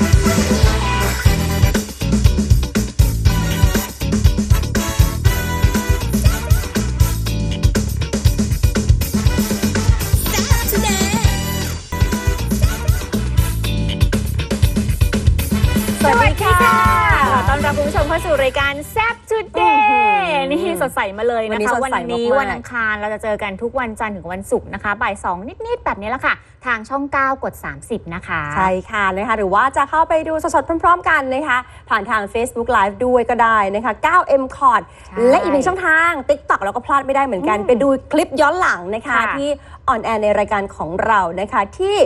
ส สดใสมาเลยวันนะนี้คะสดวันใสนี้มากๆ วันอังคารเราจะเจอกันทุกวันจันทร์ถึงวันศุกร์นะคะบ่ายสองนิดๆแบบนี้แหละค่ะ ทางช่อง 9 กด 30 นะคะ ใช่ค่ะนะคะหรือว่าจะเข้าไปดูสดๆพร้อม ๆ กันนะคะ ผ่านทาง Facebook Live ด้วยก็ได้นะคะ 9M c o r d ใช่และอีกหนึ่งช่องทาง TikTok เราก็พลาดไม่ได้เหมือนกัน อืมไปดูคลิปย้อนหลังนะคะ ค่ะ ที่ออนแอร์ในรายการของเรานะคะที่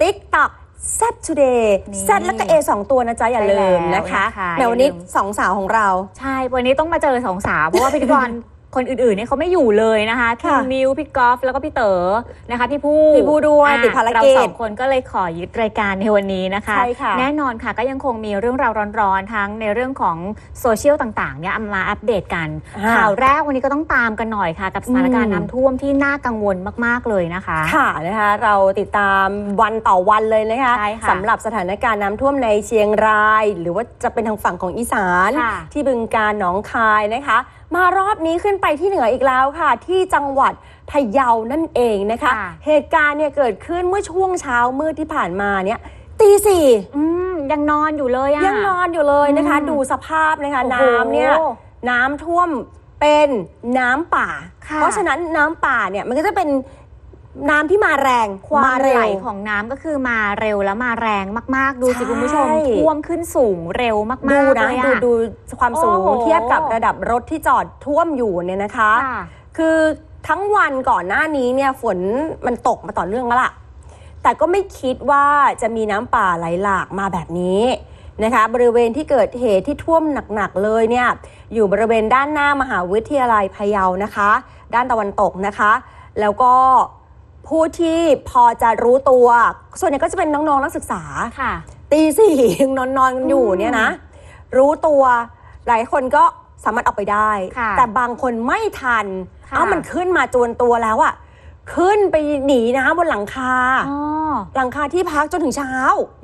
TikTok แซ่บ Today นี่แซดแล้วก็ A สองตัวนะจ๊ะ อย่าลืมนะคะใช่แล้วนะคะแม้วันนี้อย่าลืม สองสาวของเรา ใช่ วันนี้ต้องมาเจอสองสาว เพราะว่าพิธีกร คนอื่นๆเนี่ยเขาไม่อยู่เลยนะคะพี่ค่ะ มิวพี่กอล์ฟแล้วก็พี่เต๋อนะคะพี่ผู้พี่ผู้ด้วยอะติดภารกิจเราสองคนก็เลยขอยึดรายการในวันนี้นะคะ ใช่ค่ะ แน่นอนค่ะก็ยังคงมีเรื่องราวร้อนๆ ทั้งในเรื่องของโซเชียลต่างๆเนี่ยเอามาอัปเดตกัน อ่าข่าวแรกวันนี้ก็ต้องตามกันหน่อยค่ะ กับสถานการณ์อืมน้ำท่วมที่น่ากังวลมากๆเลยนะคะ ค่ะนะคะ เราติดตามวันต่อวันเลยนะคะใช่ค่ะสำหรับสถานการณ์น้ำท่วมในเชียงราย หรือว่าจะเป็นทางฝั่งของอีสาน ค่ะที่บึงการหนองคายนะคะ มารอบนี้ขึ้นไปที่เหนืออีกแล้วค่ะ ที่จังหวัดพะเยานั่นเองนะคะ ค่ะ เหตุการณ์เนี่ยเกิดขึ้นเมื่อช่วงเช้ามืดที่ผ่านมาเนี่ยตีสี่อืมยังนอนอยู่เลยอะ ยังนอนอยู่เลยนะคะ อืม ดูสภาพนะคะโอ้โห น้ำเนี่ย น้ำท่วมเป็นน้ำป่า ค่ะเพราะฉะนั้นน้ำป่าเนี่ยมันก็จะเป็น น้ำที่มาแรงความเร็ไหลว ของน้ำก็คือมาเร็วแล้วมาแรงมาก ๆ ดูสิใช่คุณผู้ชมท่วมขึ้นสูงเร็วมากๆดูนะเลยดูอะ ดูความสูงโอ้โห เทียบกับระดับรถที่จอดท่วมอยู่เนี่ยนะคะ ค่ะ คือทั้งวันก่อนหน้านี้เนี่ยฝนมันตกมาต่อเนื่องแล้วล่ะ แต่ก็ไม่คิดว่าจะมีน้ำป่าไหลหลากมาแบบนี้นะคะ บริเวณที่เกิดเหตุที่ท่วมหนักๆเลยเนี่ยอยู่บริเวณด้านหน้ามหาวิทยาลัยพะเยานะคะ ด้านตะวันตกนะคะ แล้วก็ ผู้ที่พอจะรู้ตัว ส่วนใหญ่ก็จะเป็นน้องๆนักศึกษาค่ะ ตีสี่ยังนอนนอนกันอยู่อืมเนี่ยนะ รู้ตัวหลายคนก็สามารถเอาไปได้ ค่ะแต่บางคนไม่ทัน ค่ะ เอ้ามันขึ้นมาจวนตัวแล้วอะ ขึ้นไปหนีน้ำบนหลังคา อ๋อ หลังคาที่พักจนถึงเช้า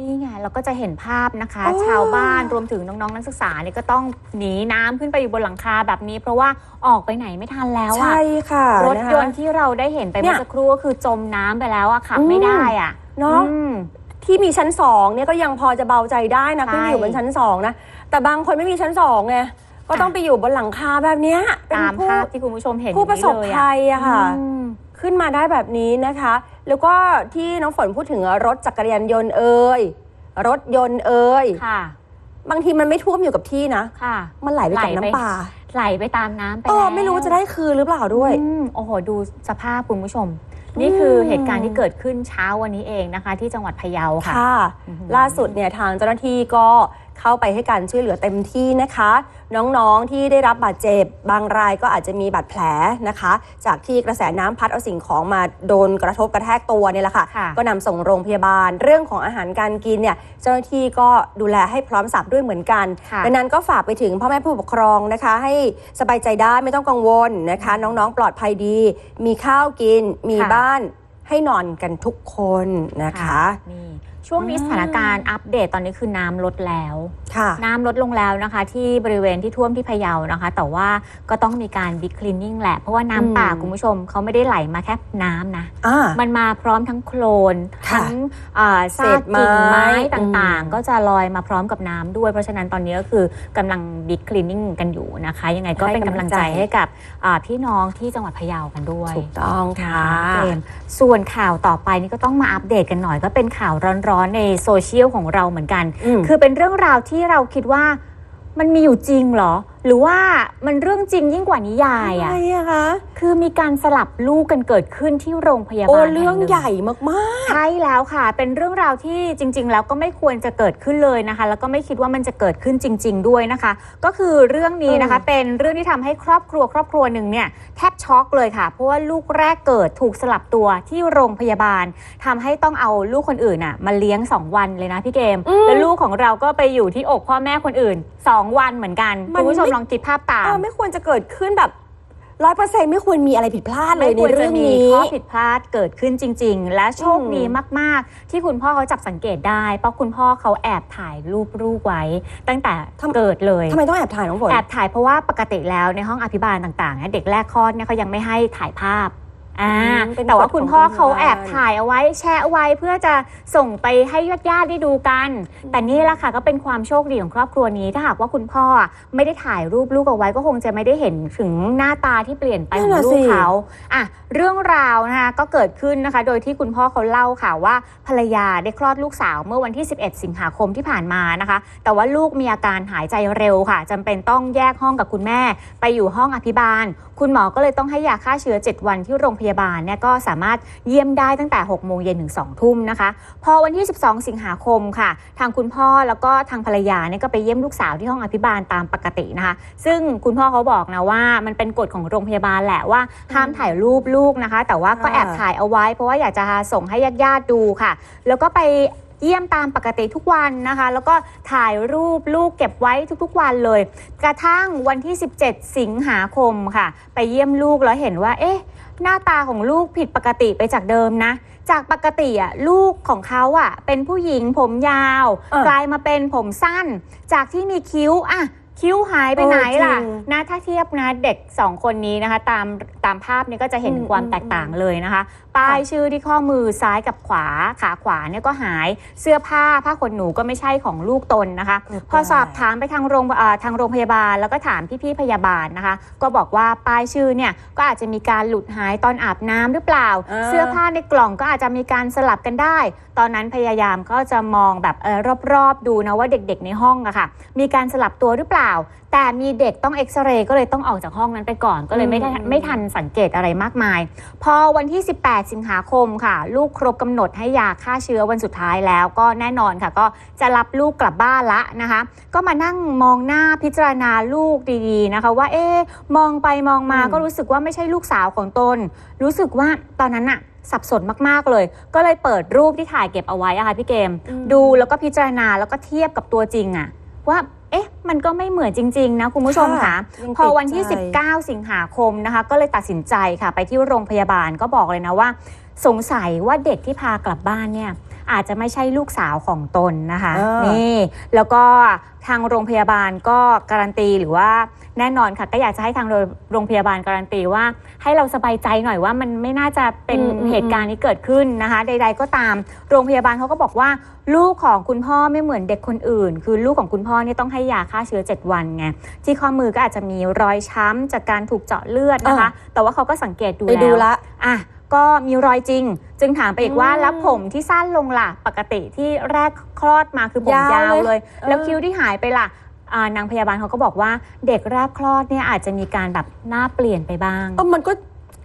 นี่ไงเราก็จะเห็นภาพนะคะ โอ้ ชาวบ้านรวมถึงน้องๆนักศึกษาเนี่ยก็ต้องหนีน้ำขึ้นไปอยู่บนหลังคาแบบนี้ เพราะว่าออกไปไหนไม่ทันแล้วอะใช่ค่ะรถยนต์ะคะที่เราได้เห็นไปเนี่เมื่อยสักครู่ก็คือจมน้ำไปแล้วอะขับอืมไม่ได้อะเนาะอืม ที่มีชั้นสองเนี่ยก็ยังพอจะเบาใจได้นะใช่ ขึ้นอยู่บนชั้นสองนะ แต่บางคนไม่มีชั้นสองไงก็ต้องไปอยู่บนหลังคาแบบเนี้ยเป็นตามผู้ภาพที่คุณผู้ชมเห็นผู้ประสบอยู่นี่เลยอภัยอะค่ะ อืม ขึ้นมาได้แบบนี้นะคะ แล้วก็ที่น้องฝนพูดถึงรถจักรยานยนต์เอ่ยรถยนต์เอ่ยค่ะ บางทีมันไม่ท่วมอยู่กับที่นะค่ะมันไหลไปกับไหลไปน้ำป่าไหลไปตามน้ำไปเออแล้วไม่รู้จะได้คืนหรือเปล่าด้วยอืมโอ้โหดูสภาพคุณผู้ชม นี่คือเหตุการณ์ที่เกิดขึ้นเช้าวันนี้เองนะคะ ที่จังหวัดพะเยาค่ะค่ะอือหือล่าสุดเนี่ยทางเจ้าหน้าที่ก็ เข้าไปให้การช่วยเหลือเต็มที่นะคะ น้องๆที่ได้รับบาดเจ็บ บางรายก็อาจจะมีบาดแผลนะคะ จากที่กระแสน้ำพัดเอาสิ่งของมาโดนกระทบกระแทกตัวเนี่ยแหละค่ะค่ะก็นำส่งโรงพยาบาล เรื่องของอาหารการกินเนี่ยเจ้าหน้าที่ก็ดูแลให้พร้อมสับด้วยเหมือนกันค่ะดังนั้นก็ฝากไปถึงพ่อแม่ผู้ปกครองนะคะ ให้สบายใจได้ไม่ต้องกังวลนะคะ น้องๆ ปลอดภัยดี มีข้าวกินมีค่ะบ้านให้นอนกันทุกคนนะคะนี่ ช่วงนี้อืมสถานการณ์อัปเดตตอนนี้คือน้ำลดแล้วค่ะน้ำลดลงแล้วนะคะ ที่บริเวณที่ท่วมที่พะเยานะคะ แต่ว่าก็ต้องมีการบิ๊กคลีนนิ่งแหละ เพราะว่าน้ำป่าอืมคุณผู้ชมเขาไม่ได้ไหลมาแค่น้ำนะอ่ามันมาพร้อมทั้งโคลนค่ะทั้งอ่าเศซากษไม้กิ่งไม้ต่างอืมๆก็จะลอยมาพร้อมกับน้ำด้วย เพราะฉะนั้นตอนนี้ก็คือกำลังบิ๊กคลีนนิ่งกันอยู่นะคะ ยังไงก็เป็นกำลังใจให้กับอ่าพี่น้องที่จังหวัดพะเยากันด้วยถูกต้องค่ะเกมส่วนข่าวต่อไปนี่ก็ต้องมาอัปเดตกันหน่อยก็เป็นข่าวร้อนๆในโซเชียลของเราเหมือนกันอืมคือเป็นเรื่องราวที่เราคิดว่ามันมีอยู่จริงเหรอ หรือว่ามันเรื่องจริงยิ่งกว่านิยายอะไรอะอะคะ คือมีการสลับลูกกันเกิดขึ้นที่โรงพยาโอ้บาลเรื่องแนึ่ใหญ่มากใช่แล้วค่ะ เป็นเรื่องราวที่จริง ๆ แล้วก็ไม่ควรจะเกิดขึ้นเลยนะคะ แล้วก็ไม่คิดว่ามันจะเกิดขึ้นจริง ๆ ด้วยนะคะ ก็คือเรื่องนี้นะคะ เป็นเรื่องที่ทำให้ครอบครัวครอบครัวหนึ่งเนี่ยแทบช็อกเลยค่ะ เพราะว่าลูกแรกเกิดถูกสลับตัวที่โรงพยาบาลทำให้ต้องเอาลูกคนอื่นน่ะมาเลี้ยง2วันเลยนะพี่เกมอืมแล้วลูกของเราก็ไปอยู่ที่อกพ่อแม่คนอื่น2วันเหมือนกันมันคุณผู้ชมไม่ลองคิดภาพตาๆเอม อไม่ควรจะเกิดขึ้นแบบ ร้อยเปอร์เซ็นต์ไม่ควรมีอะไรผิดพลาดเลยไม่ในควรจะเรื่องมีนี้ข้อผิดพลาดเกิดขึ้นจริง ๆ และโชคอืมดีมาก ๆ ที่คุณพ่อเขาจับสังเกตได้ เพราะคุณพ่อเขาแอบถ่ายรูปลูกไว้ ตั้งแต่เกิดเลยทำไมต้องแอบถ่ายน้องฝนแอบถ่ายเพราะว่าปกติแล้วในห้องอภิบาลต่างๆเนี่ยเด็กแรกคลอดเนี่ยเขายังไม่ให้ถ่ายภาพ อ่าอืมเป็นแต่ว่าคุณพ่อเขากฎของโรงพยาบาลแอบถ่ายเอาไว้แชะเอาไว้เพื่อจะส่งไปให้ญาติญาติๆได้ดูกัน แต่นี่แหละค่ะก็เป็นความโชคดีของครอบครัวนี้ถ้าหากว่าคุณพ่อไม่ได้ถ่ายรูปลูกเอาไว้ก็คงจะไม่ได้เห็นถึงหน้าตาที่เปลี่ยนไปของลูกเขาอะเรื่องราวนะคะก็เกิดขึ้นนะคะ โดยที่คุณพ่อเขาเล่าค่ะว่าภรรยาได้คลอดลูกสาวเมื่อวันที่ 11 สิงหาคมที่ผ่านมานะคะ แต่ว่าลูกมีอาการหายใจเร็วค่ะจำเป็นต้องแยกห้องกับคุณแม่ ไปอยู่ห้องอภิบาล คุณหมอก็เลยต้องให้ยาฆ่าเชื้อ 7 วันที่โรงพยาบาลเนี่ยก็สามารถเยี่ยมได้ตั้งแต่ 6 โมงเย็นถึง 2 ทุ่มนะคะ พอวันที่ 12 สิงหาคมค่ะ ทางคุณพ่อแล้วก็ทางภรรยาเนี่ยก็ไปเยี่ยมลูกสาวที่ห้องอภิบาลตามปกตินะคะ ซึ่งคุณพ่อเขาบอกนะว่ามันเป็นกฎของโรงพยาบาลแหละว่าห้ามถ่ายรูปลูกนะคะ แต่ว่าก็แอบถ่ายเอาไว้ เพราะว่าอยากจะส่งให้ญาติๆดูค่ะ แล้วก็ไป เยี่ยมตามปกติทุกวันนะคะ แล้วก็ถ่ายรูปลูกเก็บไว้ทุกๆวันเลย กระทั่งวันที่ 17 สิงหาคมค่ะ ไปเยี่ยมลูกแล้วเห็นว่า เอ๊ะ หน้าตาของลูกผิดปกติไปจากเดิมนะ จากปกติอะลูกของเขาอะ เป็นผู้หญิงผมยาวเออกลายมาเป็นผมสั้น จากที่มีคิ้วอะ คิ้วหายไปไหนล่ะเออจริงนะถ้าเทียบนะเด็กสองคนนี้นะคะ ตามตามภาพนี้ก็จะเห็นอืมความอืมแตกต่างเลยนะคะ ป้ายชื่อที่ข้อมือซ้ายกับขวาขาขวาเนี่ยก็หายเสื้อผ้าผ้าขนหนูก็ไม่ใช่ของลูกตนนะคะ เออพอสอบได้ถามไปทางโรงเอ่อทางโรงพยาบาล แล้วก็ถามพี่ๆพยาบาลนะคะ ก็บอกว่าป้ายชื่อเนี่ยก็อาจจะมีการหลุดหายตอนอาบน้ำหรือเปล่าอ่าเสื้อผ้าในกล่องก็อาจจะมีการสลับกันได้ ตอนนั้นพยายามก็จะมองแบบเออรอบๆ ดูนะว่าเด็กๆในห้องอะค่ะ มีการสลับตัวหรือเปล่าแต่มีเด็กต้องเอ็กซเรย์ก็เลยต้องออกจากห้องนั้นไปก่อน ก็เลยไม่ได้อืมไม่ทันสังเกตอะไรมากมาย พอวันที่ 18 สิงหาคมค่ะ ลูกครบกำหนดให้ยาฆ่าเชื้อวันสุดท้ายแล้วก็แน่นอนค่ะ ก็จะรับลูกกลับบ้านละนะคะ ก็มานั่งมองหน้าพิจารณาลูกดีๆนะคะ ว่าเอ๊ะมองไปมองมาอืมก็รู้สึกว่าไม่ใช่ลูกสาวของตน รู้สึกว่าตอนนั้นอะสับสนมาก ๆ เลย ก็เลยเปิดรูปที่ถ่ายเก็บเอาไว้อะค่ะพี่เกมอืมดูแล้วก็พิจารณาแล้วก็เทียบกับตัวจริงอะว่า เอ๊ะ มันก็ไม่เหมือนจริง ๆ นะคุณผู้ชมค่ะ ยังพอวันที่ ติดใจ 19 สิงหาคมนะคะ ก็เลยตัดสินใจค่ะ ไปที่โรงพยาบาลก็บอกเลยนะว่า สงสัยว่าเด็กที่พากลับบ้านเนี่ย อาจจะไม่ใช่ลูกสาวของตนนะคะอ่านี่นี่แล้วก็ทางโรงพยาบาลก็การันตีหรือว่าแน่นอนค่ะก็อยากจะให้ทางโรงพยาบาลการันตีว่า ให้เราสบายใจหน่อยว่ามันไม่น่าจะเป็นอืมอืม เหตุการณ์นี้เกิดขึ้นนะคะ ใด ๆ ก็ตาม โรงพยาบาลเขาก็บอกว่า ลูกของคุณพ่อไม่เหมือนเด็กคนอื่น คือลูกของคุณพ่อเนี่ยต้องให้ยาฆ่าเชื้อ 7 วันไงที่ข้อมือก็อาจจะมีรอยช้ำจากการถูกเจาะเลือดนะคะ แต่ว่าเขาก็สังเกตดูไปดูแล้ว ละ อะ ก็มีรอยจริง จึงถามไปอีกว่าอืมแล้วผมที่สั้นลงล่ะ ปกติที่แรกคลอดมาคือผมยาวยาวเลยเลยเออแล้วคิ้วที่หายไปล่ะอ่านางพยาบาลเขาก็บอกว่าเด็กแรกคลอดเนี่ยอาจจะมีการแบบหน้าเปลี่ยนไปบ้างเออมันก็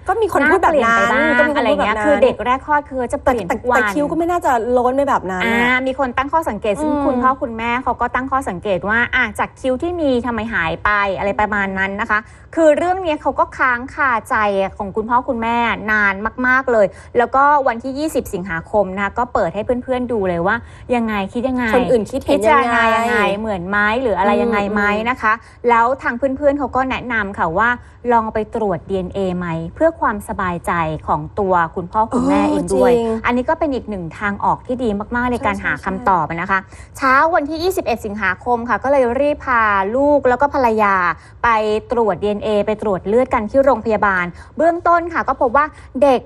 ก็มีคนหาพูดแบบเปลี่ยนนั้ไปนบ้างก็มีคนอะไรพูดแบบเงี้ยนั้นคือเด็กแรกคลอดคือจะเปแต่ลี่ยนแต่ทุกวัแต่นคิ้วก็ไม่น่าจะโล้นไปแบบนั้นอ่านะมีคนตั้งข้อสังเกตซึ่งอืมคุณพ่อคุณแม่เขาก็ตั้งข้อสังเกตว่าอะจากคิ้วที่มีทำไมหายไปอะไรประมาณนั้นนะคะ คือเรื่องเนี้ยเขาก็ค้างคาใจของคุณพ่อคุณแม่นานมาก ๆเลย แล้วก็วันที่ 20 สิงหาคมนะคะก็เปิดให้เพื่อนๆดูเลยว่า ยังไงคิดยังไงคนอื่นคิดเห็พินจารยังณาไงยังไงเหมือนไหมหรืออะไรอืมยังไงไหมนะคะ แล้วทางเพื่อนๆเขาก็แนะนำค่ะว่าลองไปตรวจ DNA ไหมเพื่อความสบายใจของตัวคุณพ่อคุณแม่เองด้วยจริงอันนี้ก็เป็นอีกหนึ่งทางออกที่ดีมากๆในการใช่หาใช่คำตอบนะคะ เช้าวันที่ 21 สิงหาคมค่ะ ก็เลยรีบพาลูกแล้วก็ภรรยาไปตรวจ DNA ไปตรวจเลือดกันที่โรงพยาบาล เบื้องต้นค่ะก็พบว่าเด็ก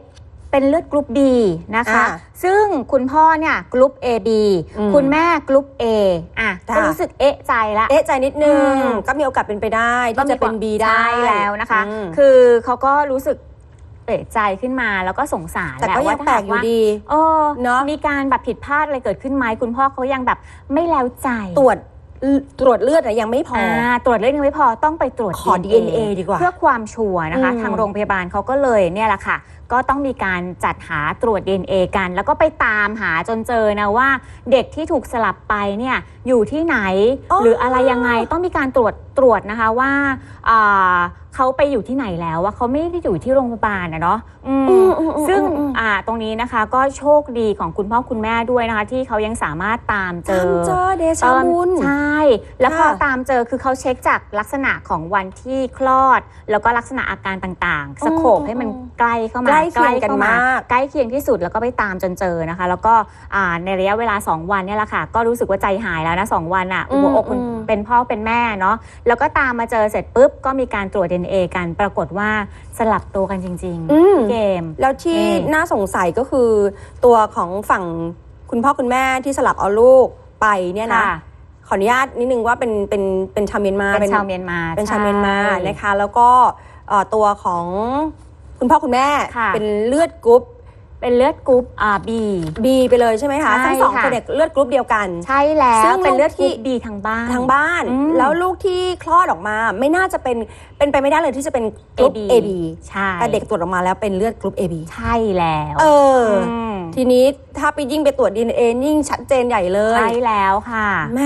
เป็นเลือดกรุ๊ป B นะคะอ่าซึ่งคุณพ่อเนี่ยกรุ๊ป AB อืมคุณแม่กรุ๊ป A อะจ้ะก็รู้สึกเอะใจละเอ๊ะใจนิดนึงอืมก็มีโอกาสเป็นไปได้ที่จะเป็น B ได้ใช่แล้วนะคะอืมคือเขาก็รู้สึก เอะใจขึ้นมาแล้วก็สงสารแต่หละก็ยัว่างถ้าแปลหากอยู่ว่าดีเออเนอะมีการแบบผิดพลาดอะไรเกิดขึ้นไหมคุณพ่อเขายังแบบไม่แล้วใจตรวจตรวจเลือดอะยังไม่พออาตรวจเลือดยังไม่พอต้องไปตรวจขอ DNA ดีกว่า เพื่อความชัวร์นะคะอืมทางโรงพยาบาลเขาก็เลยเนี่ยแหละค่ะ ก็ต้องมีการจัดหาตรวจ DNA กัน แล้วก็ไปตามหาจนเจอนะว่า เด็กที่ถูกสลับไปเนี่ยอยู่ที่ไหนอ๋อหรืออะไรยังไงต้องมีการตรวจตรวจนะคะว่าอ่า เขาไปอยู่ที่ไหนแล้วว่าเขาไม่ได้อยู่ที่โรงพยาบาลนะเนาะอืมอืมอืมอืมซึ่งอืมอ่าตรงนี้นะคะก็โชคดีของคุณพ่อคุณแม่ด้วยนะคะ ที่เขายังสามารถตามเจตามอเจอเดชาบุญใช่ แล้วพอค่ะตามเจอคือเขาเช็คจากลักษณะของวันที่คลอด แล้วก็ลักษณะอาการต่างๆ สโคปให้มันใกล้เข้ามาใกล้เคียงกันเข้มากใกล้เคียงที่สุดแล้วก็ไปตามจนเจอนะคะ แล้วก็อ่าในระยะเวลา 2 วันเนี่ยแหละค่ะ ก็รู้สึกว่าใจหายแล้วนะสองวันอะอืมหัวอกคนอืมเป็นพ่อเป็นแม่เนาะแล้วก็ตามมาเจอเสร็จปุ๊บก็มีการตรวจ DNA กันปรากฏว่าสลับตัวกันจริงอืม ๆเกม แล้วที่นี่ น่าสงสัยก็คือตัวของฝั่งคุณพ่อคุณแม่ที่สลับเอาลูกไปเนี่ยนะ ค่ะขออนุญาตนิดนึงว่าเป็นเป็นเป็นชาวเมียนมาเป็นชาวเมียนมาเป็นชาวเมียนมาใช่ นะคะ แล้วก็เอ่อตัวของคุณพ่อคุณแม่ค่ะ เป็นเลือดกรุ๊ป เป็นเลือดกรุ๊ปอ่าบีบีไปเลยใช่ไหมคะใช่ทั้งสองค่ะ คนเด็กเลือดกรุ๊ปเดียวกัน ใช่แล้วซึ่งเป็นเลือดลูกที่กรุ๊ปบีทางบ้าน ทางบ้าน อืม แล้วลูกที่คลอดออกมาไม่น่าจะเป็นเป็นไปไม่ได้เลยที่จะเป็นกรุ๊ป AB AB ใช่แต่เด็กตรวจออกมาแล้วเป็นเลือดกรุ๊ป AB ใช่แล้วเอออ มทีนี้ถ้าไปยิ่งไปตรวจ DNA ยิ่งชัดเจนใหญ่เลย ใช่แล้วค่ะ แหม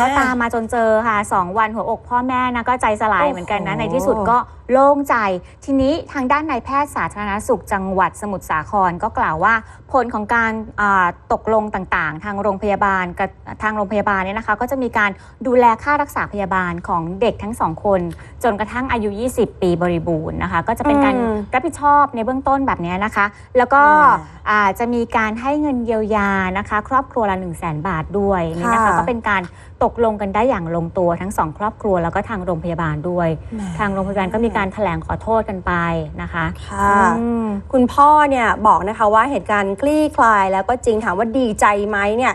ก็ตามมาจนเจอค่ะสองวันหัวอกพ่อแม่นะก็ใจสลายโอ้โหเหมือนกันนะในที่สุดก็โล่งใจ ทีนี้ทางด้านนายแพทย์สาธารณสุขจังหวัดสมุทรสาครก็กล่าวว่า ผลของการอ่าตกลงต่างๆ ทางโรงพยาบาลกับทางโรงพยาบาลเนี่ยนะคะ ก็จะมีการดูแลค่ารักษาพยาบาลของเด็กทั้งสองคน จนกระทั่งอายุ 20 ปีบริบูรณ์นะคะ ก็จะเป็นการอืมรับผิดชอบในเบื้องต้นแบบนี้นะคะ แล้วก็อ่าอาจจะมีการให้เงินเยียวยานะคะ ครอบครัวละ1 0 0 0 0แบาทด้วยนี่นะคะค่ะก็เป็นการตกลงกันได้อย่างลงตัวทั้งสองครอบครัวแล้วก็ทางโรงพยาบาลด้วยแหมทางโรงพยาบาลก็มีการแถลงขอโทษกันไปนะคะ ค่ะอืมคุณพ่อเนี่ยบอกนะคะว่าเหตุการณ์คลี่คลายแล้วก็จริงถามว่าดีใจไหมเนี่ย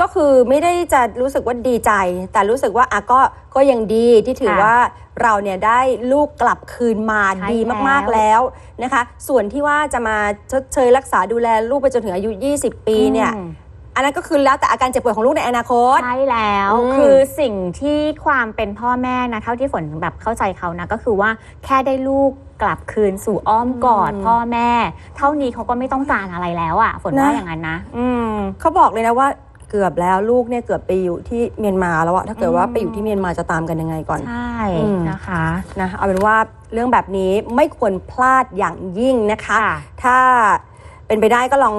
ก็คือไม่ได้จะรู้สึกว่าดีใจ แต่รู้สึกว่าอะก็ก็ยังดีที่ถือค่ะว่าเราเนี่ยได้ลูกกลับคืนมาใช่ดีมากๆแล้วแล้วนะคะ ส่วนที่ว่าจะมาชดเชยรักษาดูแลลูกไปจนถึงอายุ 20 ปีเนี่ยอืมอันนั้นก็คือแล้วแต่อาการเจ็บป่วยของลูกในอนาคตใช่แล้วอืมคือสิ่งที่ความเป็นพ่อแม่นะเท่าที่ฝนแบบเข้าใจเขานะก็คือว่าแค่ได้ลูก กลับคืนสู่อ้อมกอดอืมพ่อแม่ เท่านี้เขาก็ไม่ต้องการอะไรแล้วอะฝนนะว่าอย่างนั้นนะ อืมเขาบอกเลยนะว่าเกือบแล้วลูกเนี่ยเกือบไปอยู่ที่เมียนมาแล้วอะถ้าเกิดว่าอืมไปอยู่ที่เมียนมาจะตามกันยังไงก่อน ใช่อืมนะคะนะเอาเป็นว่าเรื่องแบบนี้ไม่ควรพลาดอย่างยิ่งนะคะค่ะถ้าเป็นไปได้ก็ลอง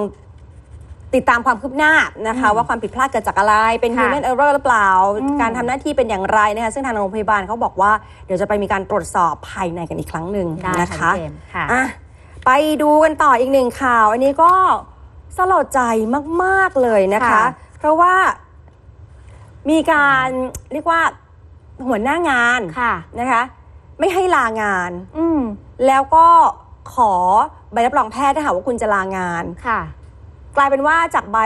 ติดตามความคืบหน้านะคะอืมว่าความผิดพลาดเกิดจากอะไรเป็น ค่ะ human error หรือเปล่าอืมการทำหน้าที่เป็นอย่างไรนะคะซึ่งทางโรงพยาบาลเขาบอกว่าเดี๋ยวจะไปมีการตรวจสอบภายในกันอีกครั้งหนึ่งได้นะคะพี่เจมส์ค่ะ อะไปดูกันต่ออีกหนึ่งข่าว อันนี้ก็สลดใจมาก ๆ เลยนะคะ ค่ะ เพราะว่ามีการเรียกว่าหัวหน้างานค่ะ นะคะ ไม่ให้ลางาน อืมแล้วก็ขอใบรับรองแพทย์ถ้าหากว่าคุณจะลางาน ค่ะ กลายเป็นว่าจากใบ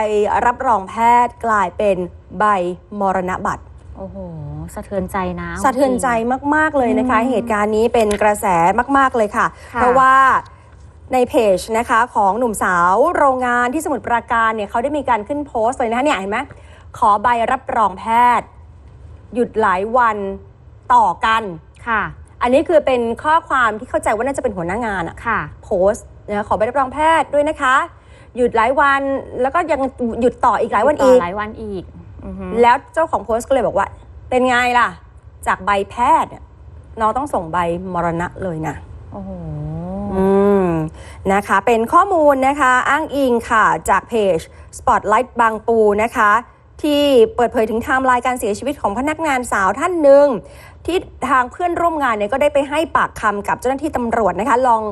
รับรองแพทย์กลายเป็นใบมรณบัตรโอ้โห สะเทือนใจนะ สะเทือนใจมาก ๆ เลยนะคะอืมเหตุการณ์นี้เป็นกระแสมาก ๆ เลยค่ะค่ะ เพราะว่าในเพจนะคะของหนุ่มสาวโรงงานที่สมุทรปราการเนี่ยเขาได้มีการขึ้นโพสต์เลยนะคะเนี่ยเห็นไหมขอใบรับรองแพทย์ หยุดหลายวันต่อกันค่ะ อันนี้คือเป็นข้อความที่เข้าใจว่าน่าจะเป็นหัวหน้างานอะค่ะ โพสต์นะคะขอใบรับรองแพทย์ด้วยนะคะ หยุดหลายวัน แล้วก็ยังหยุดต่ออีกหลายวันต่อีก หลายวันอีกอือฮึแล้วเจ้าของโพสต์ก็เลยบอกว่า เป็นไงล่ะ จากใบแพทย์เนี่ยน้องต้องส่งใบมรณะเลยนะโอ้โหอืมนะคะ เป็นข้อมูลนะคะ อ้างอิงค่ะ จากเพจ Spotlight บางปูนะคะ ที่เปิดเผยถึงไทม์ไลน์การเสียชีวิตของพนักงานสาวท่านหนึ่งที่ทางเพื่อนร่วมงานเนี่ยก็ได้ไปให้ปากคำกับเจ้าหน้าที่ตำรวจนะคะ ลอง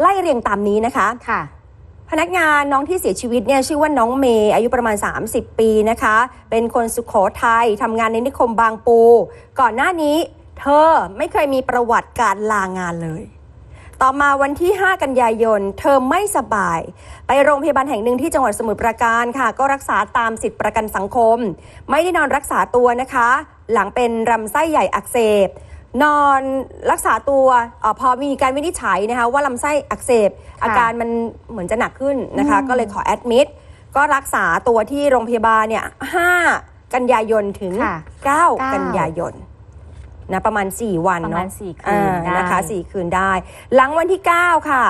ไล่เรียงตามนี้นะคะค่ะ พนักงานน้องที่เสียชีวิตเนี่ยชื่อว่าน้องเมย์อายุประมาณ 30 ปีนะคะ เป็นคนสุขโขทัยทำงานในนิคมบางปู ก่อนหน้านี้ เธอไม่เคยมีประวัติการลางานเลย ต่อมาวันที่ 5 กันยายน เธอไม่สบาย ไปโรงพยาบาลแห่งหนึ่งที่จังหวัดสมุทรปราการค่ะ ก็รักษาตามสิทธิประกันสังคม ไม่ได้นอนรักษาตัวนะคะ หลังเป็นลำไส้ใหญ่อักเสบ นอนรักษาตัวเออพอมีการวินิจฉัยนะคะว่าลำไส้อักเสบ อาการมันเหมือนจะหนักขึ้นนะคะอืมก็เลยขอแอดมิดก็รักษาตัวที่โรงพยาบาลเนี่ย5กันยายนถึงค่ะ9กันยายนนะประมาณ 4 วันประมาเนาะณสี่คือ่านได้นะคะ4คืนได้ หลังวันที่ 9 ค่ะ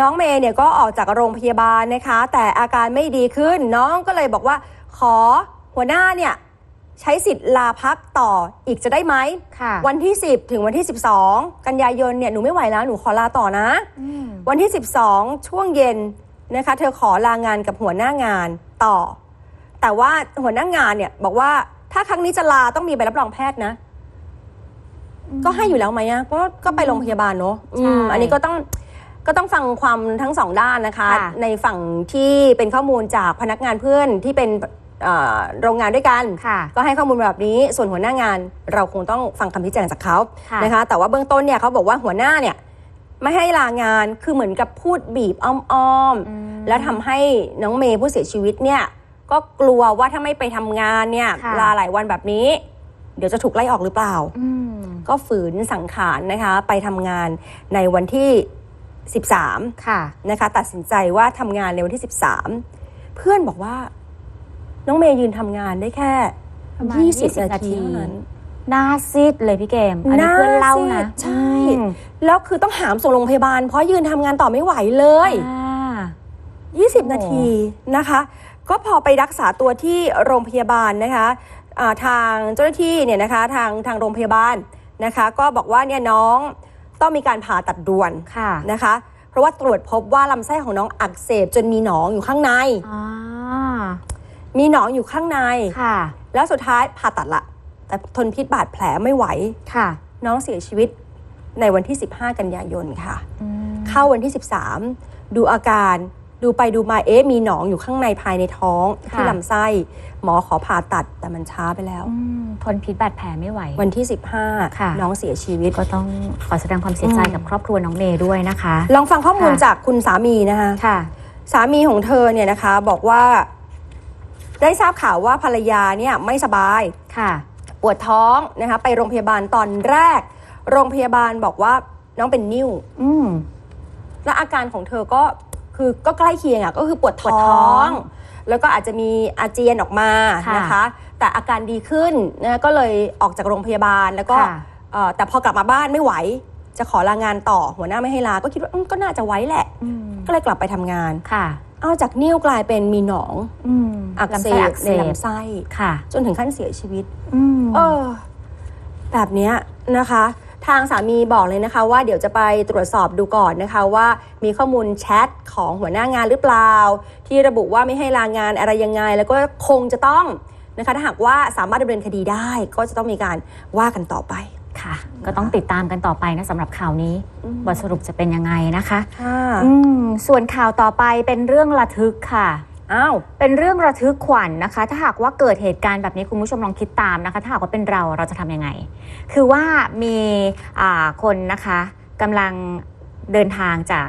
น้องเมย์เนี่ยก็ออกจากโรงพยาบาลนะคะ แต่อาการไม่ดีขึ้นน้องก็เลยบอกว่าขอหัวหน้าเนี่ย ใช้สิทธิ์ลาพักต่ออีกจะได้ไหม ค่ะวันที่ 10 ถึงวันที่ 12 กันยายนเนี่ยหนูไม่ไหวแล้วหนูขอลาต่อนะ อืมวันที่ 12 ช่วงเย็นนะคะ เธอขอลางานกับหัวหน้างานต่อ แต่ว่าหัวหน้างานเนี่ยบอกว่าถ้าครั้งนี้จะลาต้องมีใบรับรองแพทย์นะ ก็ให้อยู่แล้วไหมอะก็ก็ไปโรงพยาบาลเนอะอืมใช่อันนี้ก็ต้องก็ต้องฟังความทั้งสองด้านนะคะ ค่ะ ในฝั่งที่เป็นข้อมูลจากพนักงานเพื่อนที่เป็นเอ่อ โรงงานด้วยกันค่ะก็ให้ข้อมูลแบบนี้ส่วนหัวหน้างาน เราคงต้องฟังคำชี้แจงจากเขาค่ะนะคะแต่ว่าเบื้องต้นเนี่ยเขาบอกว่าหัวหน้าเนี่ยไม่ให้ลางานคือเหมือนกับพูดบีบอ้อมอืมๆแล้วทำให้น้องเมย์ผู้เสียชีวิตเนี่ยก็กลัวว่าถ้าไม่ไปทำงานเนี่ยค่ะลาหลายวันแบบนี้ เดี๋ยวจะถูกไล่ออกหรือเปล่าอืมก็ฝืนสังขารนะคะ ไปทำงานในวันที่ 13 ค่ะนะคะ ตัดสินใจว่าทำงานในวันที่ 13 เพื่อนบอกว่า น้องเมย์ยืนทำงานได้แค่ประมาณ20 20 นาทีนาทีเท่านั้นหน้าซีดเลยพี่เกม อันนี้เพื่อนเล่านะหน้าซีดใช่ อืมแล้วคือต้องหามส่งโรงพยาบาล เพราะยืนทำงานต่อไม่ไหวเลย อ่า 20 นาทีนะคะ ก็พอไปรักษาตัวที่โรงพยาบาลนะคะอ่าทางเจ้าหน้าที่เนี่ยนะคะทางทางโรงพยาบาลนะคะ ก็บอกว่าเนี่ยน้องต้องมีการผ่าตัดด่วนค่ะนะคะ เพราะว่าตรวจพบว่าลำไส้ของน้องอักเสบจนมีหนองอยู่ข้างใน อ่า มีหนองอยู่ข้างใน ค่ะ แล้วสุดท้ายผ่าตัดละ แต่ทนพิษบาดแผลไม่ไหว ค่ะ น้องเสียชีวิตในวันที่ 15 กันยายนค่ะ อืมเข้าวันที่ 13 ดูอาการดูไปดูมาเอ๊ะมีหนองอยู่ข้างในภายในท้องที่ลำไส้ หมอขอผ่าตัดแต่มันช้าไปแล้ว อืมทนพิษบาดแผลไม่ไหว วันที่ ค่ะ 15 น้องเสียชีวิต ก็ต้องขอแสดงความเสียใจอืม กับครอบครัวน้องเมย์ด้วยนะคะ ลองฟังข้อมูลค่ะ จากคุณสามีนะคะ ค่ะ สามีของเธอเนี่ยนะคะบอกว่า ได้ทราบข่าวว่าภรรยาเนี่ยไม่สบายค่ะปวดท้องนะคะไปโรงพยาบาลตอนแรก โรงพยาบาลบอกว่าน้องเป็นนิ่วอืมและอาการของเธอก็คือก็ใกล้เคียงอะก็คือปวดปวดท้ท้อองงแล้วก็อาจจะมีอาเจียนออกมาค่ะนะคะ แต่อาการดีขึ้นนะก็เลยออกจากโรงพยาบาลแล้วก็ค่ะเอ่อแต่พอกลับมาบ้านไม่ไหว จะขอลางานต่อหัวหน้าไม่ให้ลา ก็คิดว่าอืมก็น่าจะไว้แหละอืมก็เลยกลับไปทำงานค่ะเอาจากนิ่วกลายเป็นมีหนองอืมอักลำเสไส้บอักในเสบลำไส้ค่ะ จนถึงขั้นเสียชีวิตอืมเออ แบบเนี้ยนะคะ ทางสามีบอกเลยนะคะ ว่าเดี๋ยวจะไปตรวจสอบดูก่อนนะคะ ว่ามีข้อมูลแชทของหัวหน้างานหรือเปล่า ที่ระบุว่าไม่ให้ลางานอะไรยังไง แล้วก็คงจะต้องนะคะถ้าหากว่าสามารถดำเนินคดีได้ ก็จะต้องมีการว่ากันต่อไปค่ะ ก็ต้องติดตามกันต่อไปนะสำหรับข่าวนี้อืมบทสรุปจะเป็นยังไงนะคะค่ะอืมส่วนข่าวต่อไปเป็นเรื่องระทึกค่ะ อ้าวเป็นเรื่องระทึกขวัญนะคะ ถ้าหากว่าเกิดเหตุการณ์แบบนี้คุณผู้ชมลองคิดตามนะคะ ถ้าหากว่าเป็นเราเราจะทำยังไง คือว่ามีอ่าคนนะคะกำลังเดินทางจาก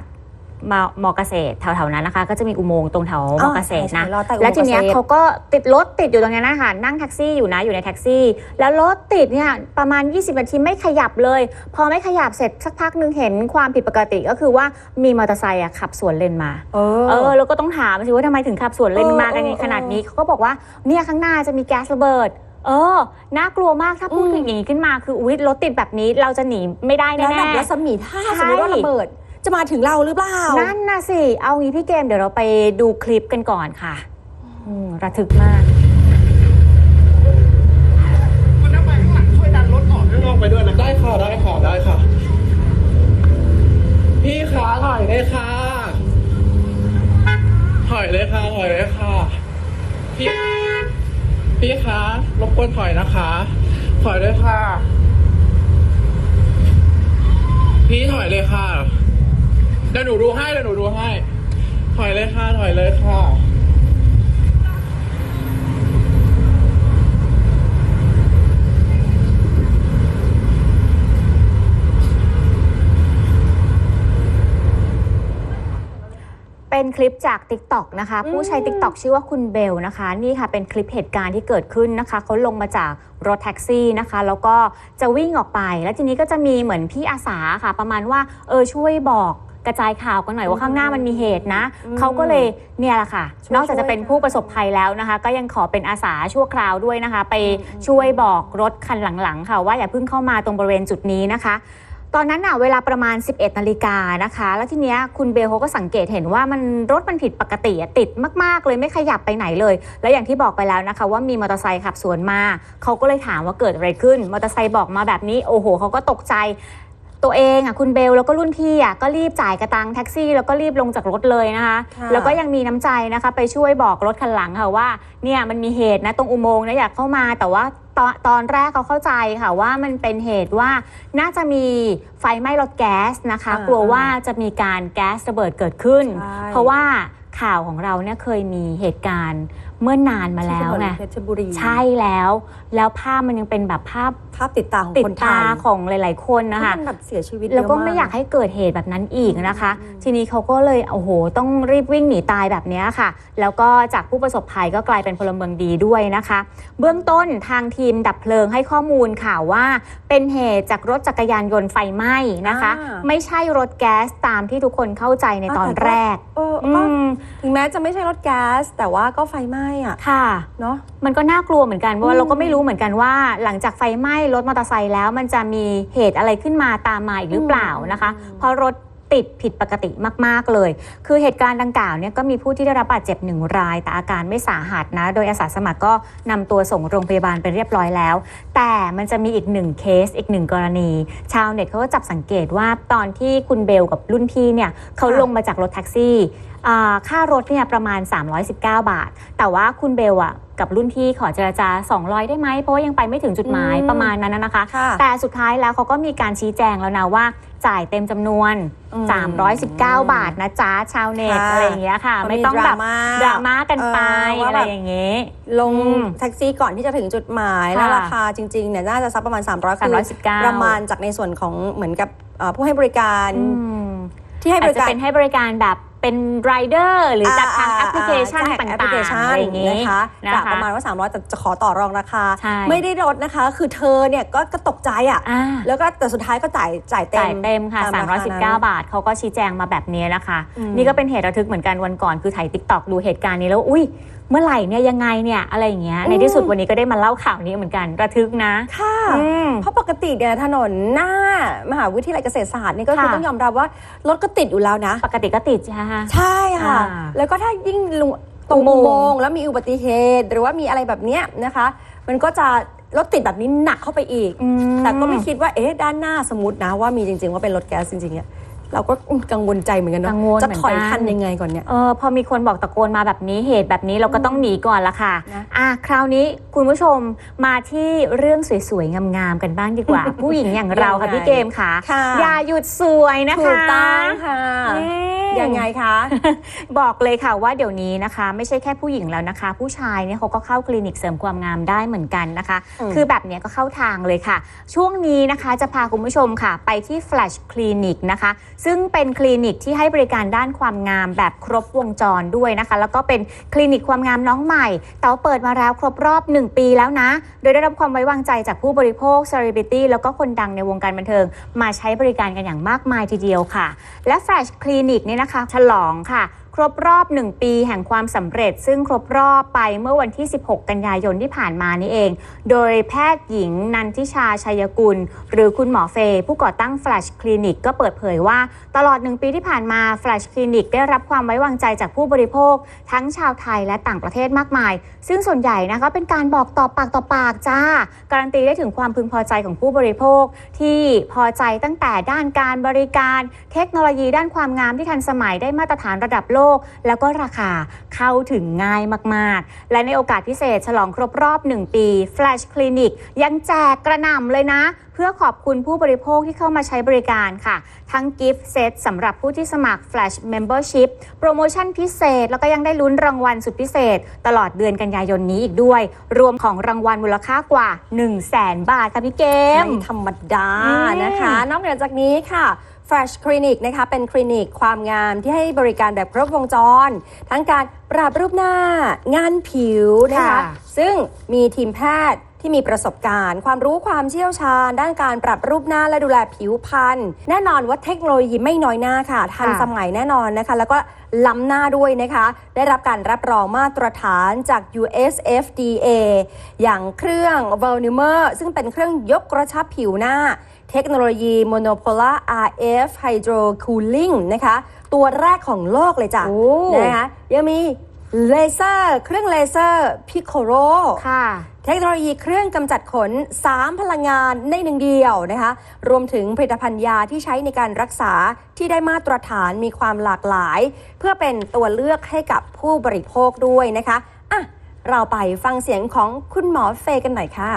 มมอเกษตรแถวๆนั้นนะคะ ก็จะมีอุโมงค์ตรงแถวมอเกษตรนะใช่ๆรอใต้อุโมงค์แล้วทีเนี้ยเกษตรเขาก็ติดรถติดอยู่ตรงเนี้ยนะคะนั่งแท็กซี่อยู่นะอยู่ในแท็กซี่ แล้วรถติดเนี่ยประมาณ 20นาทีไม่ขยับเลย พอไม่ขยับเสร็จสักพักหนึงเห็นความผิดปกติก็คือว่ามีมอเตอร์ไซค์อะขับสวนเลนมาเออเออแล้วก็ต้องถามสิว่าทำไมถึงขับสวนเลนเออมากันเออขนาดนี้เขาก็บอกว่าเนี่ยข้างหน้าจะมีแก๊สระเบิดเออ น่ากลัวมากถ้าพูดอืมถึงอย่างนี้ขึ้นมาคืออุ๊ยรถติดแบบนี้เราจะหนีไม่ได้แล้วแน่แบบรัศมีถ้าสมมติว่าใช่ระเบิด จะมาถึงเราหรือเปล่าๆนั่นน่ะสิ เอางี้พี่เกมเดี๋ยวเราไปดูคลิปกันก่อนค่ะอืมระทึกมาก คุณน้ำไปข้างหลังช่วยดันรถออกข้างนอกไปด้วยนะได้ค่ะได้ค่ะได้ค่ะ พี่ขาถอยเลยค่ะถอยเลยค่ะถอยเลยค่ะ พี่ พี่คะรบกวนถอยนะคะถอยเลยค่ะ พี่ถอยเลยค่ะ เดี๋ยวหนูดูให้เดี๋ยวหนูดูให้ ถอยเลยค่ะถอยเลยค่ะ เป็นคลิปจาก t ิ k t o k นะคะอืมผู้ใช้ t ิ k t o k ชื่อว่าคุณเบลนะคะ นี่ค่ะเป็นคลิปเหตุการณ์ที่เกิดขึ้นนะคะเขาลงมาจากรถแท็กซี่นะคะ แล้วก็จะวิ่งออกไป แล้วทีนี้ก็จะมีเหมือนพี่อาสาค่ะ ประมาณว่าเออช่วยบอก กระจายข่าวกันหน่อยว่าข้างหน้ามันมีเหตุนะอืมเขาก็เลยเนี่ยแหละค่ะช่วยนอกจากจะเป็นผู้ประสบภัยแล้วนะคะ ก็ยังขอเป็นอาสาชั่วคราวด้วยนะคะ ไปช่วยบอกรถคันหลังๆ ค่ะว่าอย่าเพิ่งเข้ามาตรงบริเวณจุดนี้นะคะตอนนั้นน่ะเวลาประมาณ 11นาฬิกานะคะ แล้วทีเนี้ยคุณเบลเขาก็สังเกตเห็นว่ามันรถมันผิดปกติอะติดมาก ๆ เลยไม่ขยับไปไหนเลย แล้วอย่างที่บอกไปแล้วนะคะ ว่ามีมอเตอร์ไซค์ขับสวนมาเขาก็เลยถามว่าเกิดอะไรขึ้นมอเตอร์ไซค์บอกมาแบบนี้โอ้โหเขาก็ตกใจ ตัวเองอะคุณเบลแล้วก็รุ่นพี่อะก็รีบจ่ายกระตังแท็กซี่ แล้วก็รีบลงจากรถเลยนะคะ ค่ะ แล้วก็ยังมีน้ำใจนะคะ ไปช่วยบอกรถคันหลังค่ะว่าเนี่ยมันมีเหตุนะตรงอุโมงค์นะอยากเข้ามาแต่ว่าตอนตอนแรกเขาเข้าใจค่ะว่ามันเป็นเหตุว่าน่าจะมีไฟไหม้รถแก๊สนะคะ อ่ากลัวว่าจะมีการแก๊สระเบิดเกิดขึ้น ใช่ เพราะว่าข่าวของเราเนี่ยเคยมีเหตุการณ์เมื่อนานมาแล้วที่ถนไงนเพชรบุรี ใช่แล้ว แล้วภาพมันยังเป็นแบบภาพภาพติดตาของติดคนไทตายของหลาย ๆ คนนะคะที่มันแบบเสียชีวิตแล้วก็เะไม่อยากให้เกิดเหตุแบบนั้นอีกนะคะอืมทีนี้เขาก็เลยโอ้โห ต้องรีบวิ่งหนีตายแบบเนี้ยค่ะ แล้วก็จากผู้ประสบภัยก็กลายเป็นพลเมืองดีด้วยนะคะ เบื้องต้นทางทีมดับเพลิงให้ข้อมูลค่ะว่าเป็นเหตุจากรถจักรยานยนต์ไฟไหม้นะคะ อ่า ไม่ใช่รถแก๊สตามที่ทุกคนเข้าใจในตอนอ่าแต่ก็แรกเอออืก็มถึงแม้จะไม่ใช่รถแก๊ส แต่ว่าก็ไฟไหม้อะค่ะ เนาะ มันก็น่ากลัวเหมือนกันเพราะว่าอืมเราก็ไม่รู้เหมือนกันว่าหลังจากไฟไหม้รถมอเตอร์ไซค์แล้ว มันจะมีเหตุอะไรขึ้นมาตามมาอีกหรือเปล่านะคะ เพราะรถติดผิดปกติมาก ๆ เลย คือเหตุการณ์ดังกล่าวเนี่ยก็มีผู้ที่ได้รับบาดเจ็บหนึ่งราย แต่อาการไม่สาหัสนะ โดยอาสาสมัครก็นำตัวส่งโรงพยาบาลไปเรียบร้อยแล้ว แต่มันจะมีอีกหนึ่งเคสอีกหนึ่งกรณี ชาวเน็ตเขาก็จับสังเกตว่าตอนที่คุณเบลกับรุ่นพี่เนี่ยเขาค่ะลงมาจากรถแท็กซี่อ่าค่ารถเนี่ยประมาณ 319 บาท แต่ว่าคุณเบลอะ กับรุ่นพี่ขอเจรจา 200 ได้ไหมเพราะว่ายังไปไม่ถึงจุดหมายอืมประมาณนั้นนะนะคะค่ะแต่สุดท้ายแล้วเขาก็มีการชี้แจงแล้วนะว่าจ่ายเต็มจำนวนอืม319 บาทนะจ๊ะชาวเน็ตค่ะอะไรอย่างเงี้ยค่ะเขามีไม่ต้องแบบดราม่าดราม่ากันไปเออว่าอะไรแบบอย่างเงี้ยลงอืมแท็กซี่ก่อนที่จะถึงจุดหมายแล้วค่ะราคาจริงๆเนี่ยน่าจะสักประมาณ 300คือ319ประมาณจากในส่วนของเหมือนกับเอ่อผู้ให้บริการอืมที่ให้บอาจริจะการเป็นให้บริการแบบ เป็นรายเดอร์หรือจากทางแอปพลิเคชันใช่ต่าแอปพลิเคงชัๆนอะไรอย่างงี้นะคะนะจากคะประมาณว่า 300แต่จะขอต่อรองราคาใช่ไม่ได้ลดนะคะ คือเธอเนี่ยก็ก็ตกใจอะอ่าแล้วก็แต่สุดท้ายก็จ่ายจ่ายเต็มจ่ายเต็มค่ะตามราคานั้น319 บาทเขาก็ชี้แจงมาแบบนี้นะคะอืมนี่ก็เป็นเหตุระทึกเหมือนกันวันก่อนคือถ่ายติ๊กตอกดูเหตุการณ์นี้แล้วอุ้ยเมื่อไหร่เนี่ยยังไงเนี่ยอะไรอย่างเงี้ยในที่สุดวันนี้ก็ได้มาเล่าข่าวนี้เหมือนกันระทึกนะค่ะอืมเพราะปกติเนี่ยถนนหน้ามหาวิทยาลัยเกษตรศาสตร์นี่ก็คือค่ะต้องยอมรับว่ารถก็ติดอยู่แล้วนะ ปกติก็ติดใช่ไหมใช่ค่ะอ่าแล้วก็ถ้ายิ่งลงตรงอุอุโมงค์โมงค์แล้วมีอุบัติเหตุ หรือว่ามีอะไรแบบเนี้ยนะคะ มันก็จะรถติดแบบนี้หนักเข้าไปอีกอืมแต่ก็ไม่คิดว่าเอ๊ะด้านหน้าสมมตินะว่ามีจริง ๆ ว่าเป็นรถแก๊สจริงๆเนี่ย เราก็กังวลใจเหมือนกันเนาะกังวลจะเหมือนถอยกันทันยังไงก่อนเนี่ยเออพอมีคนบอกตะโกนมาแบบนี้เหตุแบบนี้เราก็ต้องหนีก่อนละค่ะนะอะคราวนี้คุณผู้ชมมาที่เรื่องสวยๆงามๆกันบ้างดีกว่า ผู้หญิงอย่างเราค่ะพี่เกมค่ะค่ะอย่าหยุดสวยนะคะถูกต้องค่ะอืมยังไงคะ บอกเลยค่ะว่าเดี๋ยวนี้นะคะ ไม่ใช่แค่ผู้หญิงแล้วนะคะ ผู้ชายเนี่ยเขาก็เข้าคลินิกเสริมความงามได้เหมือนกันนะคะอืมคือแบบเนี้ยก็เข้าทางเลยค่ะ ช่วงนี้นะคะจะพาคุณผู้ชมค่ะ ไปที่ Flash Clinic นะคะซึ่งเป็นคลินิกที่ให้บริการด้านความงามแบบครบวงจรด้วยนะคะ แล้วก็เป็นคลินิกความงามน้องใหม่ เต่ว่าเปิดมาแล้วครบรอบ 1 ปีแล้วนะ โดยได้รับความไว้วางใจจากผู้บริโภคเซเลบริตี้แล้วก็คนดังในวงการบันเทิง มาใช้บริการกันอย่างมากมายทีเดียวค่ะ และแฟลชคลินิกนี่นะคะ ฉลองค่ะ ครบรอบ 1 ปีแห่งความสำเร็จ ซึ่งครบรอบไปเมื่อวันที่ 16 กันยายนที่ผ่านมานี่เอง โดยแพทย์หญิงนันทิชาชัยกุล หรือคุณหมอเฟย์ผู้ก่อตั้ง Flash Clinic ก็เปิดเผยว่า ตลอด 1 ปีที่ผ่านมา Flash Clinic ได้รับความไว้วางใจจากผู้บริโภค ทั้งชาวไทยและต่างประเทศมากมาย ซึ่งส่วนใหญ่นะคะเป็นการบอกต่อปากต่อปากจ้า การันตีได้ถึงความพึงพอใจของผู้บริโภค ที่พอใจตั้งแต่ด้านการบริการ เทคโนโลยีด้านความงามที่ทันสมัยได้มาตรฐานระดับโลกแล้วก็ราคาเข้าถึงง่ายมากๆ และในโอกาสพิเศษฉลองครบรอบ 1 ปี Flash Clinic ยังแจกกระหน่ำเลยนะ เพื่อขอบคุณผู้บริโภคที่เข้ามาใช้บริการค่ะ ทั้งกิฟต์เซตสำหรับผู้ที่สมัคร Flash Membership โปรโมชั่นพิเศษ แล้วก็ยังได้ลุ้นรางวัลสุดพิเศษ ตลอดเดือนกันยายนนี้อีกด้วย รวมของรางวัลมูลค่ากว่า 1 0 0 0 0แสนบาทค่ะพี่เกมไม่ธรรมดาอืมนะคะ นอกเหนือจากนี้ค่ะ Fresh Clinic นะคะเป็นคลินิกความงามที่ให้บริการแบบครบวงจร ทั้งการปปรับรูปหน้างานผิวนะคะค่ะซึ่งมีทีมแพทย์ที่มีประสบการณ์ ความรู้ความเชี่ยวชาญ ด้านการปรับรูปหน้าและดูแลผิวพรรณแน่นอนว่าเทคโนโลยีไม่น้อยหน้าค่ะ ทันค่ะ สมัยแน่นอนนะคะ แล้วก็ล้ำหน้าด้วยนะคะ ได้รับการรับรองมาตรฐานจาก US FDA อย่างเครื่อง v o l u m e r ซึ่งเป็นเครื่องยกกระชับผิวหน้า เทคโนโลยี Monopolar RF Hydro Cooling นะคะ ตัวแรกของโลกเลยจ้ะโอ้นะคะยังมีเลเซอร์ เครื่องเลเซอร์พิโคโรค่ะเทคโนโลยีเครื่องกำจัดขน 3 พลังงานในหนึ่งเดียวนะคะ รวมถึงผลิตภัณฑ์ยาที่ใช้ในการรักษาที่ได้มาตรฐานมีความหลากหลาย เพื่อเป็นตัวเลือกให้กับผู้บริโภคด้วยนะคะอะเราไปฟังเสียงของคุณหมอเฟย์กันหน่อยค่ะ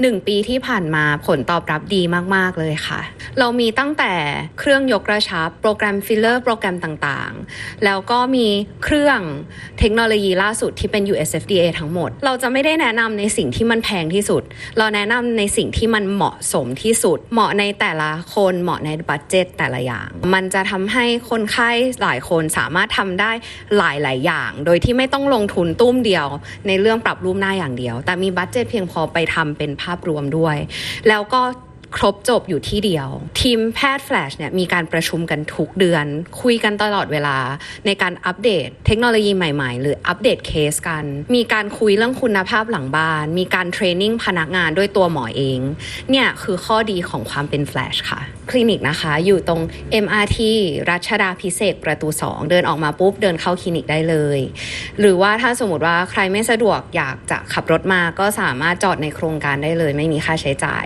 หนึ่งปีที่ผ่านมาผลตอบรับดีมาก ๆ เลยค่ะ เรามีตั้งแต่เครื่องยกกระชับ โปรแกรมฟิลเลอร์ โปรแกรมต่างๆ แล้วก็มีเครื่องเทคโนโลยีล่าสุดที่เป็น USFDA ทั้งหมด เราจะไม่ได้แนะนำในสิ่งที่มันแพงที่สุด เราแนะนำในสิ่งที่มันเหมาะสมที่สุด เหมาะในแต่ละคนเหมาะในบัตเจตแต่ละอย่าง มันจะทำให้คนไข้หลายคนสามารถทำได้หลาย ๆ อย่าง โดยที่ไม่ต้องลงทุนตุ้มเดียว ในเรื่องปรับรูปหน้าอย่างเดียว แต่มีบัตเจตเพียงพอไปทำเป็นภาพรวมด้วย แล้วก็ ครบจบอยู่ที่เดียว ทีมแพทย์แฟลชเนี่ยมีการประชุมกันทุกเดือน คุยกันตลอดเวลา ในการอัปเดตเทคโนโลยีใหม่ ๆ หรืออัปเดตเคสกัน มีการคุยเรื่องคุณภาพหลังบ้าน มีการเทรนนิ่งพนักงานด้วยตัวหมอเอง เนี่ยคือข้อดีของความเป็นแฟลชค่ะ คลินิกนะคะอยู่ตรง MRT รัชดาพิเศษประตู 2 เดินออกมาปุ๊บเดินเข้าคลินิกได้เลย หรือว่าถ้าสมมติว่าใครไม่สะดวกอยากจะขับรถมาก็สามารถจอดในโครงการได้เลย ไม่มีค่าใช้จ่าย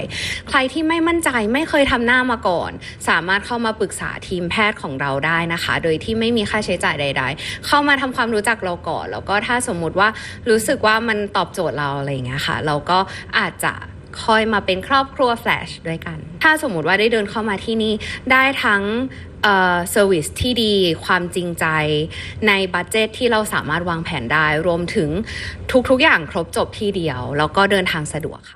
ใครที่ไม่ไม่มั่นใจไม่เคยทำหน้ามาก่อน สามารถเข้ามาปรึกษาทีมแพทย์ของเราได้นะคะ โดยที่ไม่มีค่าใช้จ่ายใด ๆ เข้ามาทำความรู้จักเราก่อน แล้วก็ถ้าสมมุติว่ารู้สึกว่ามันตอบโจทย์เราอะไรอย่างเงี้ยค่ะ เราก็อาจจะคอยมาเป็นครอบครัวแฟลชด้วยกัน ถ้าสมมุติว่าได้เดินเข้ามาที่นี่ได้ทั้งเอ่อเซอร์วิสที่ดีความจริงใจในบัตเจตที่เราสามารถวางแผนได้ รวมถึงทุกๆอย่างครบจบที่เดียว แล้วก็เดินทางสะดวกค่ะ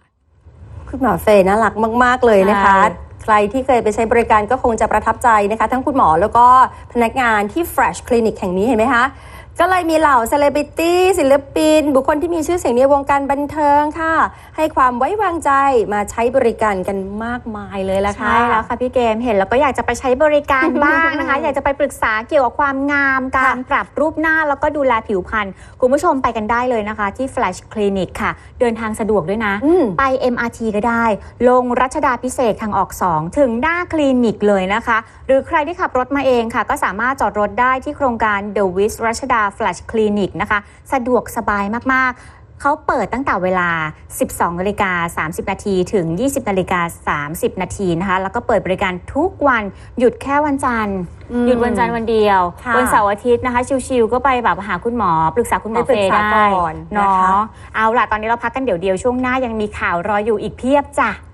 คุณหมอเฟย์น่ารักมาก ๆ เลยนะคะใช่ใครที่เคยไปใช้บริการก็คงจะประทับใจนะคะ ทั้งคุณหมอแล้วก็พนักงานที่ Fresh Clinic แห่งนี้เห็นไหมคะ ก็เลยมีเหล่าเซเลบริตี้ศิลปิน บุคคลที่มีชื่อเสียงในวงการบันเทิงค่ะ ให้ความไว้วางใจมาใช้บริการกันมากมายเลยละค่ะ ใช่แล้วค่ะพี่เกมเห็นแล้วก็อยากจะไปใช้บริการบ้างนะคะ อยากจะไปปรึกษาเกี่ยวกับความงามการปรับรูปหน้าแล้วก็ดูแลผิวพรรณคุณผู้ชมไปกันได้เลยนะคะ ที่ Flash Clinic ค่ะ เดินทางสะดวกด้วยนะอืมไป MRT ก็ได้ ลงรัชดาพิเศษกทางออก 2 ถึงหน้าคลินิกเลยนะคะ หรือใครที่ขับรถมาเองค่ะ ก็สามารถจอดรถได้ที่โครงการ The Wiz รัชดา Flash Clinic นะคะ สะดวกสบายมาก ๆเขาเปิดตั้งแต่เวลา 12นาฬิกา30 นาทีถึง 20นาฬิกา30 นาทีนะคะ แล้วก็เปิดบริการทุกวัน หยุดแค่วันจันทร์อืมหยุดวันจันทร์วันเดียวค่ะวันเสาร์อาทิตย์นะคะ ชิวๆก็ไปแบบหาคุณหมอ ปรึกษาคุณหมอไปปรึเฟกย์ษาได้ก่อนเนานะคะะเอาล่ะ ตอนนี้เราพักกันเดี๋ยวเดียวช่วงหน้ายังมีข่าวรออยู่อีกเพียบจ้ะ